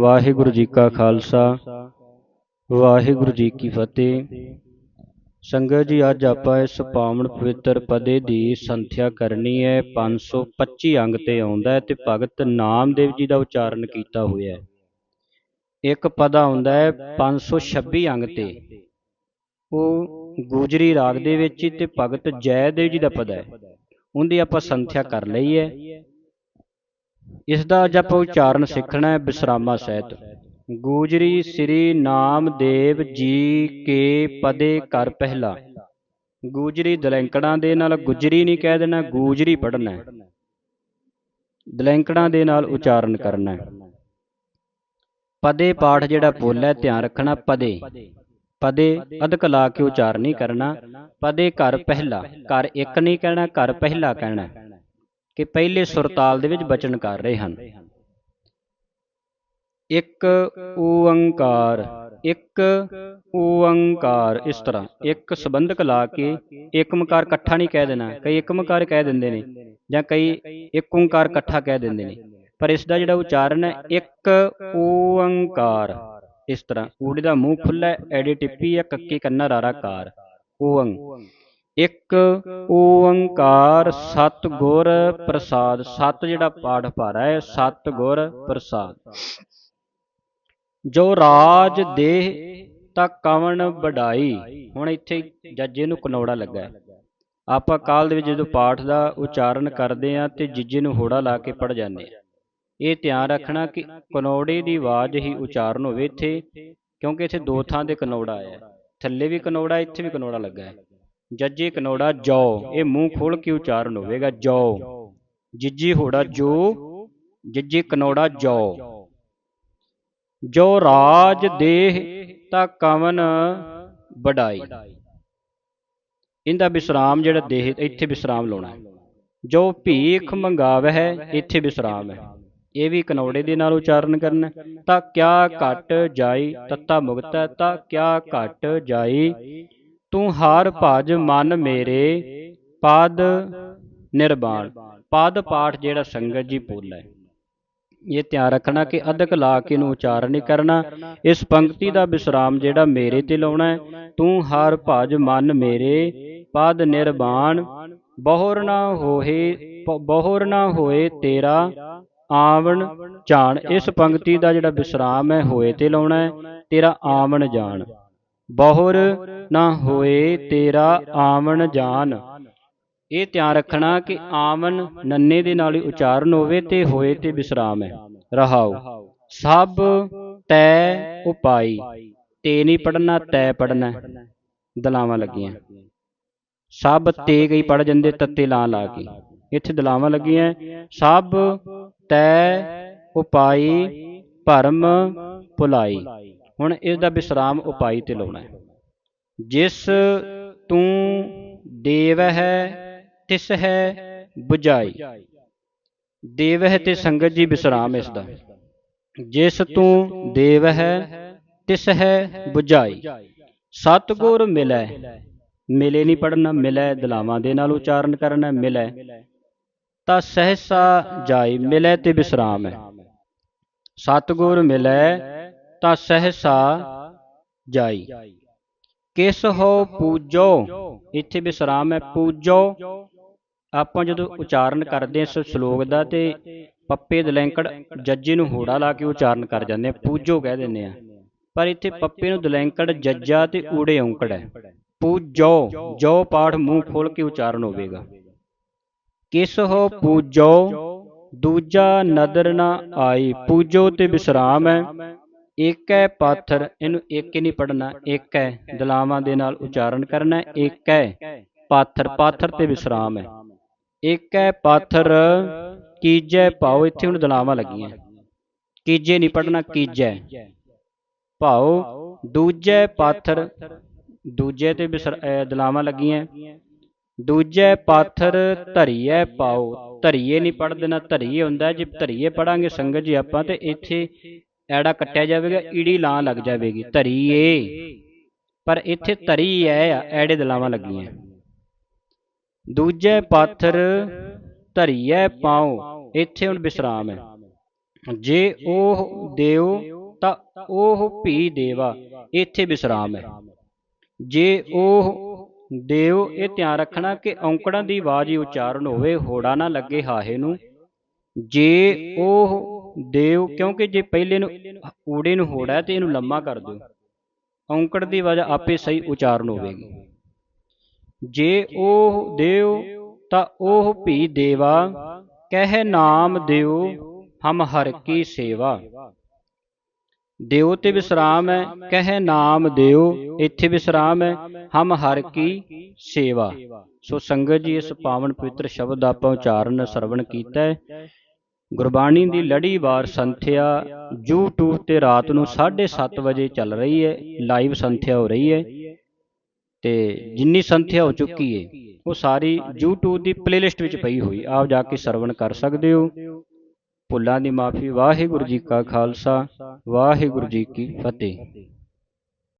ਵਾਹਿਗੁਰੂ ਜੀ ਕਾ ਖਾਲਸਾ, ਵਾਹਿਗੁਰੂ ਜੀ ਕੀ ਫਤਿਹ। ਸੰਗਤ ਜੀ, ਅੱਜ ਆਪਾਂ ਇਸ ਪਾਵਨ ਪਵਿੱਤਰ ਪਦੇ ਦੀ ਸੰਥਿਆ ਕਰਨੀ ਹੈ। 525 ਅੰਗ ਤੇ ਆਉਂਦਾ ਹੈ ਤੇ ਭਗਤ ਨਾਮਦੇਵ ਜੀ ਦਾ ਉਚਾਰਨ ਕੀਤਾ ਹੋਇਆ ਹੈ। ਇੱਕ ਪਦਾ ਆਉਂਦਾ ਹੈ 526 ਅੰਗ ਤੇ। ਉਹ ਗੂਜਰੀ ਰਾਗ ਦੇ ਵਿੱਚ ਹੀ ਤੇ ਭਗਤ ਜੈਦੇਵ ਜੀ ਦਾ ਪਦਾ ਹੈ। ਉਹਦੀ ਆਪਾਂ ਸੰਥਿਆ ਕਰ ਲਈ ਹੈ। ਇਸ ਦਾ ਅੱਜ ਆਪਾਂ ਉਚਾਰਨ ਸਿੱਖਣਾ ਹੈ ਬਿਸਰਾਮਾ ਸਹਿਤ ਗੂਜਰੀ ਸ੍ਰੀ ਨਾਮਦੇਵ ਜੀ ਕੇ ਪਦੇ ਕਰ ਪਹਿਲਾ। ਗੂਜਰੀ ਦਲੈਂਕੜਾਂ ਦੇ ਨਾਲ ਗੁਜਰੀ ਨਹੀਂ ਕਹਿ ਦੇਣਾ, ਗੂਜਰੀ ਪੜਨਾ ਹੈ। ਦਲੈਂਕੜਾਂ ਦੇ ਨਾਲ ਉਚਾਰਨ ਕਰਨਾ ਹੈ। ਪਦੇ ਪਾਠ ਜਿਹੜਾ ਬੋਲ ਹੈ, ਧਿਆਨ ਰੱਖਣਾ ਪਦੇ। ਪਦੇ ਅਧਕ ਲਾ ਕੇ ਉਚਾਰਨ ਨਹੀਂ ਕਰਨਾ। ਪਦੇ ਘਰ ਪਹਿਲਾ। ਘਰ ਇੱਕ ਨਹੀਂ ਕਹਿਣਾ, ਘਰ ਪਹਿਲਾ ਕਹਿਣਾ ਕਿ ਪਹਿਲੇ ਸੁਰਤਾਲ ਦੇ ਵਿੱਚ ਬਚਨ ਕਰ ਰਹੇ ਹਨ। ਇੱਕ ਓੰਕਾਰ ਇੱਕ ਓੰਕਾਰ ਇਸ ਤਰ੍ਹਾਂ। ਇੱਕ ਸੰਬੰਧਕ ਲਾ ਕੇ ਇੱਕ ਮਕਾਰ ਇਕੱਠਾ ਨਹੀਂ ਕਹਿ ਦੇਣਾ। ਕਈ ਇੱਕ ਮਕਾਰ ਕਹਿ ਦਿੰਦੇ ਨੇ ਜਾਂ ਕਈ ਇੱਕ ਓੰਕਾਰ ਇਕੱਠਾ ਕਹਿ ਦਿੰਦੇ ਨੇ। ਪਰ ਇਸ ਦਾ ਜਿਹੜਾ ਉਚਾਰਨ ਹੈ ਇੱਕ ਓੰਕਾਰ। ਇਸ ਤਰ੍ਹਾਂ। ਊੜੇ ਦਾ ਮੂੰਹ ਖੁੱਲਾ ਐਡੀ ਟਿੱਪੀ ਹੈ ਕੱਕੇ ਕੰਨਾ ਰਾਰਾ ਕਾਰ। ਓੰਗ। ਇੱਕ ਓੰਕਾਰ ਸਤਗੁਰ ਪ੍ਰਸਾਦ। ਸਤ ਜਿਹੜਾ ਪਾਠ ਭਾਰਾ ਹੈ, ਸਤਗੁਰ ਪ੍ਰਸਾਦ। ਜੋ ਰਾਜ ਦੇਹ ਤਾਂ ਕਵਣ ਵਡਾਈ। ਹੁਣ ਇੱਥੇ ਜੱਜੇ ਨੂੰ ਕਨੌੜਾ ਲੱਗਾ ਆਪਾਂ ਕਾਲ ਦੇ ਵਿੱਚ ਜਦੋਂ ਪਾਠ ਦਾ ਉਚਾਰਨ ਕਰਦੇ ਆ ਤੇ ਜਿੱਜੇ ਨੂੰ ਹੋੜਾ ਲਾ ਕੇ ਪੜ ਜਾਂਦੇ ਆ ਇਹ ਧਿਆਨ ਰੱਖਣਾ ਕਿ ਕਨੌੜੇ ਦੀ ਆਵਾਜ਼ ਹੀ ਉਚਾਰਨ ਹੋਵੇ ਇੱਥੇ, ਕਿਉਂਕਿ ਇੱਥੇ ਦੋ ਥਾਂ ਤੇ ਕਨੌੜਾ ਆਇਆ। ਥੱਲੇ ਵੀ ਕਨੌੜਾ, ਇੱਥੇ ਵੀ ਕਨੌੜਾ ਲੱਗਾ ਹੈ। ਜੱਜੇ ਕਨੋੜਾ ਜੋ। ਇਹ ਮੂੰਹ ਖੋਲ ਕੇ ਉਚਾਰਨ ਹੋਵੇਗਾ, ਜੋ। ਜਿੱਜੀ ਹੋੜਾ ਜੋ, ਜਿੱਜੀ ਕਨੌੜਾ ਜੋ। ਜੋ ਰਾਜ ਦੇਹ ਤਾਂ ਕਵਨ ਵਡਾਈ। ਇਹਦਾ ਵਿਸਰਾਮ ਜਿਹੜਾ ਦੇਹ, ਇੱਥੇ ਵਿਸਰਾਮ ਲਾਉਣਾ ਜੋ ਭੀਖ ਮੰਗਾਵਹਿ, ਇੱਥੇ ਵਿਸਰਾਮ ਹੈ। ਇਹ ਵੀ ਕਨੌੜੇ ਦੇ ਨਾਲ ਉਚਾਰਨ ਕਰਨਾ ਤਾਂ ਕਿਆ ਘਟ ਜਾਈ ਤੱਤਾ ਮੁਕਤ ਹੈ ਤਾਂ ਕਿਆ ਘਟ ਜਾਈ ਤੂੰ ਹਰ ਭਜ ਮਨ ਮੇਰੇ ਪਦ ਨਿਰਵਾਣ ਪਦ ਪਾਠ ਜਿਹੜਾ ਸੰਗਤ ਜੀ ਬੋਲਦਾ ਇਹ ਧਿਆਨ ਰੱਖਣਾ ਕਿ ਅਧਕ ਲਾ ਕੇ ਨੂੰ ਉਚਾਰਨ ਨਹੀਂ ਕਰਨਾ। ਇਸ ਪੰਕਤੀ ਦਾ ਵਿਸਰਾਮ ਜਿਹੜਾ ਮੇਰੇ ਤੇ ਲਾਉਣਾ ਹੈ। ਤੂੰ ਹਰ ਭਜ ਮਨ ਮੇਰੇ ਪਦ ਨਿਰਵਾਣ ਬਹੁਰ ਨਾ ਹੋਏ, ਬਹੁਰ ਨਾ ਹੋਏ ਤੇਰਾ ਆਵਣ ਜਾਣ। ਇਸ ਪੰਕਤੀ ਦਾ ਜਿਹੜਾ ਵਿਸਰਾਮ ਹੈ, ਹੋਏ ਤੇ ਲਾਉਣਾ ਹੈ। ਤੇਰਾ ਆਵਣ ਜਾਣ। ਬਹੁਰ ਨਾ ਹੋਏ ਤੇਰਾ ਆਵਣ ਜਾਨ। ਇਹ ਧਿਆਨ ਰੱਖਣਾ ਕਿ ਆਮਨ ਨੰਨੇ ਦੇ ਨਾਲ ਹੀ ਉਚਾਰਨ ਹੋਵੇ ਤੇ ਹੋਏ ਤੇ ਵਿਸਰਾਮ ਹੈ। ਰਹਾਉ ਸਭ ਤੈ ਉਪਾਈ, ਤੇ ਨਹੀਂ ਪੜਨਾ ਤੈ ਪੜਨਾ ਦਲਾਵਾਂ ਲੱਗੀਆਂ। ਸਭ ਤੇ ਗਈ ਪੜ ਜਾਂਦੇ, ਤੱਤੇ ਲਾ ਲਾ ਕੇ। ਇੱਥੇ ਦਲਾਵਾਂ ਲੱਗੀਆਂ। ਸਭ ਤੈ ਉਪਾਈ, ਭਰਮ ਭੁਲਾਈ। ਹੁਣ ਇਸ ਦਾ ਵਿਸਰਾਮ ਉਪਾਈ ਤੇ ਲਾਉਣਾ ਹੈ। ਜਿਸ ਤੂੰ ਦੇਵ ਹੈ। ਤਿਸ ਹੈ 부ਜਾਈ ਦੇਵ ਹੈ ਤੇ ਸੰਗਤ ਜੀ ਵਿਸਰਾਮ ਇਸ ਦਾ ਜਿਸ ਤੂੰ ਦੇਵ ਹੈ ਤਿਸ ਹੈ 부ਜਾਈ ਸਤਗੁਰ ਮਿਲੈ। ਮਿਲੇ ਨਹੀਂ ਪੜਨਾ ਮਿਲੈ ਦਲਾਵਾਂ ਦੇ ਨਾਲ ਉਚਾਰਨ ਕਰਨਾ ਮਿਲੈ। ਤਾਂ ਸਹਸਾ ਜਾਈ ਮਿਲੈ ਤੇ ਵਿਸਰਾਮ ਹੈ। ਸਤਗੁਰ ਮਿਲੈ ਤਾਂ ਸਹਸਾ ਜਾਈ। ਕਿਸ ਹੋ ਪੂਜੋ? ਇੱਥੇ ਵਿਸਰਾਮ ਹੈ। ਪੂਜੋ। ਆਪਾਂ ਜਦੋਂ ਉਚਾਰਨ ਕਰਦੇ ਇਸ ਸ਼ਲੋਕ ਦਾ ਤੇ ਪੱਪੇ ਦਲੈਂਕੜ ਜੱਜੇ ਨੂੰ ਹੋੜਾ ਲਾ ਕੇ ਉਚਾਰਨ ਕਰ ਜਾਂਦੇ ਆ ਪੂਜੋ ਕਹਿ ਦਿੰਦੇ ਆ ਪਰ ਇੱਥੇ ਪੱਪੇ ਨੂੰ ਦਲੈਂਕੜ ਜੱਜਾ ਤੇ ਊੜੇ ਔਂਕੜ ਹੈ। ਪੂਜੋ। ਜੋ ਪਾਠ ਮੂੰਹ ਖੋਲ ਕੇ ਉਚਾਰਨ ਹੋਵੇਗਾ। ਕਿਸ ਹੋ ਪੂਜੋ? ਦੂਜਾ ਨਦਰ ਨਾ ਆਈ। ਪੂਜੋ ਤੇ ਵਿਸਰਾਮ ਹੈ। ਇੱਕ ਹੈ ਪਾਥਰ, ਇਹਨੂੰ ਇੱਕ ਹੀ ਨਹੀਂ ਪੜਨਾ ਇੱਕ ਹੈ ਦਲਾਵਾਂ ਦੇ ਨਾਲ ਉਚਾਰਨ ਕਰਨਾ, ਇੱਕ ਪਾਥਰ ਪਾਥਰ ਤੇ ਵਿਸਰਾਮ ਹੈ। ਇੱਕ ਪਾਥਰ, ਕੀਜੈ ਭਾਉ ਇੱਥੇ ਹੁਣ ਦਲਾਵਾਂ ਲੱਗੀਆਂ। ਕੀਜੇ ਨਹੀਂ ਪੜਨਾ ਕੀਜੈ। ਭਾਉ ਦੂਜੇ ਪਾਥਰ, ਦੂਜੇ ਤੇ ਦਲਾਵਾਂ ਲੱਗੀਆਂ। ਦੂਜੇ ਪਾਥਰ ਧਰੀਏ ਪਾਉ ਧਰੀਏ ਨਹੀਂ ਪੜ ਦੇਣਾ, ਧਰੀਏ ਹੁੰਦਾ, ਜੇ ਧਰੀਏ ਪੜਾਂਗੇ ਸੰਗਤ ਜੀ ਆਪਾਂ ਤੇ ਇੱਥੇ ਐੜਾ ਕੱਟਿਆ ਜਾਵੇਗਾ, ਈੜੀ ਲਾਂ ਲੱਗ ਜਾਵੇਗੀ ਧਰੀਏ ਪਰ ਇੱਥੇ ਧਰੀ ਐ, ਐੜੇ ਦਲਾਵਾਂ ਲੱਗੀਆਂ। ਦੂਜੇ ਪਾਥਰ ਧਰੀਐ ਪਾਉ, ਇੱਥੇ ਹੁਣ ਵਿਸਰਾਮ ਹੈ ਜੇ ਉਹ ਦਿਓ, ਤਾਂ ਉਹ ਭੀ ਦੇਵਾ, ਇੱਥੇ ਵਿਸਰਾਮ ਹੈ ਜੇ ਉਹ ਦਿਓ, ਇਹ ਧਿਆਨ ਰੱਖਣਾ ਕਿ ਔਂਕੜਾਂ ਦੀ ਆਵਾਜ਼ ਹੀ ਉਚਾਰਨ ਹੋਵੇ, ਹੋੜਾ ਨਾ ਲੱਗੇ ਹਾਹੇ ਨੂੰ। ਜੇ ਉਹ ਦੇਵ ਕਿਉਂਕਿ ਜੇ ਪਹਿਲੇ ਨੂੰ ਊੜੇ ਨੂੰ ਹੋੜਾ ਹੈ ਤੇ ਇਹਨੂੰ ਲੰਮਾ ਕਰ ਦਿਓ। ਔਂਕੜ ਦੀ ਵਜ੍ਹਾ ਆਪੇ ਸਹੀ ਉਚਾਰਨ ਹੋਵੇਗੀ। ਜੇ ਉਹ ਦੇਵ ਤਾਂ ਉਹ ਭੀ ਦੇਵਾ। ਕਹਿ ਨਾਮ ਦਿਓ ਹਮ ਹਰ ਕੀ ਸੇਵਾ। ਦਿਓ ਤੇ ਵਿਸਰਾਮ ਹੈ ਕਹਿ ਨਾਮ ਦਿਓ ਇੱਥੇ ਵਿਸਰਾਮ ਹੈ ਹਮ ਹਰ ਕੀ ਸੇਵਾ। ਸੋ ਸੰਗਤ ਜੀ ਇਸ ਪਾਵਨ ਪਵਿੱਤਰ ਸ਼ਬਦ ਦਾ ਆਪਾਂ ਉਚਾਰਨ ਸਰਵਣ ਕੀਤਾ ਹੈ। ਗੁਰਬਾਣੀ ਦੀ ਲੜੀਵਾਰ ਸੰਥਿਆ YouTube ਤੇ ਰਾਤ ਨੂੰ 7:30 ਵਜੇ ਚੱਲ ਰਹੀ ਹੈ ਲਾਈਵ ਸੰਥਿਆ ਹੋ ਰਹੀ ਹੈ ਤੇ ਜਿੰਨੀ ਸੰਥਿਆ ਹੋ ਚੁੱਕੀ ਹੈ ਉਹ ਸਾਰੀ YouTube ਦੀ ਪਲੇਲਿਸਟ ਵਿੱਚ ਪਈ ਹੋਈ। ਆਪ ਜਾ ਕੇ ਸਰਵਣ ਕਰ ਸਕਦੇ ਹੋ। ਭੁੱਲਾਂ ਦੀ ਮਾਫੀ, ਵਾਹਿਗੁਰੂ ਜੀ ਕਾ ਖਾਲਸਾ, ਵਾਹਿਗੁਰੂ ਜੀ ਕੀ ਫਤਿਹ।